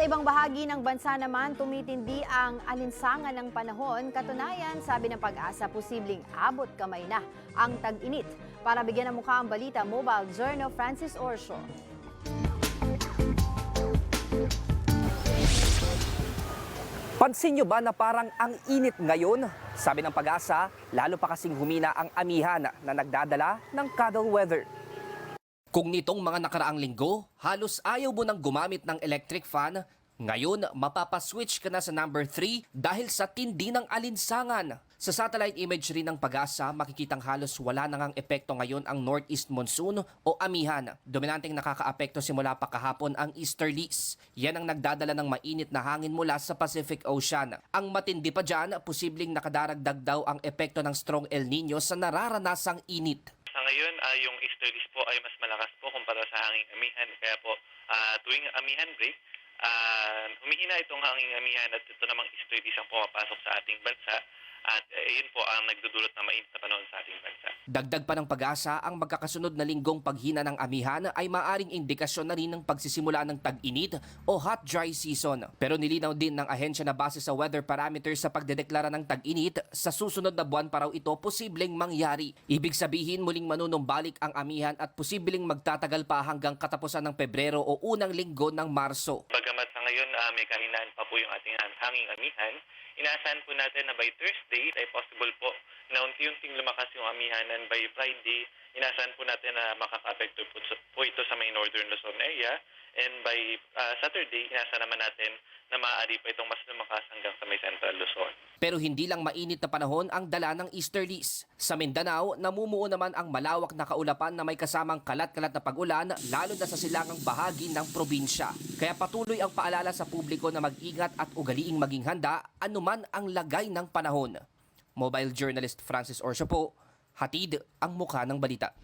Sa ibang bahagi ng bansa naman, tumitindi ang alinsangan ng panahon. Katunayan, sabi ng pag-asa, posibleng abot kamay na ang tag-init. Para bigyan ng mukha ang balita, Mobile Journal Francis Orsho. Pansin nyo ba na parang ang init ngayon? Sabi ng pag-asa, lalo pa kasing humina ang amihan na nagdadala ng cuddle weather. Kung nitong mga nakaraang linggo, halos ayaw mo nang gumamit ng electric fan, ngayon mapapaswitch ka na sa number 3 dahil sa tindi ng alinsangan. Sa satellite imagery ng pag-asa, makikitang halos wala na ngang epekto ngayon ang northeast monsoon o amihan. Dominanteng nakakaapekto simula pa kahapon ang easterlies. Yan ang nagdadala ng mainit na hangin mula sa Pacific Ocean. Ang matindi pa dyan, posibleng nakadaragdag daw ang epekto ng strong El Nino sa nararanasang init. Ngayon, ah, yung easterlies po ay mas malakas po kumpara sa hanging amihan. Kaya po, ah, tuwing amihan break, ah, humihina itong hanging amihan at ito namang easterlies ang pumapasok sa ating bansa. At eh, yun po ang nagdudulot na mainit na panahon sa ating bansa. Dagdag pa ng pag-asa, ang magkakasunod na linggong paghina ng amihan ay maaring indikasyon na rin ng pagsisimula ng tag-init o hot dry season. Pero nilinaw din ng ahensya na base sa weather parameters sa pagdedeklara ng tag-init, sa susunod na buwan pa raw ito posibleng mangyari. Ibig sabihin muling manunumbalik ang amihan at posibleng magtatagal pa hanggang katapusan ng Pebrero o unang linggo ng Marso. Bagamat sa ngayon ah, may kahinaan pa po yung ating hanging amihan, inaasahan po natin na by Thursday ay possible po na unti-unting lumakas yung amihan and by Friday, inaasahan po natin na makaka-apekto po, po ito sa may northern Luzon area and by ah, Saturday, inaasahan naman natin na maaari pa itong mas lumakas hanggang sa may central Luzon. Pero hindi lang mainit na panahon ang dala ng easterlies. Sa Mindanao, namumuo naman ang malawak na kaulapan na may kasamang kalat-kalat na pag-ulan lalo na sa silangang bahagi ng probinsya. Kaya patuloy ang paalala sa publiko na mag-ingat at ugaliing maging handa anuman ang lagay ng panahon. Mobile journalist Francis Orsio po, hatid ang mukha ng balita.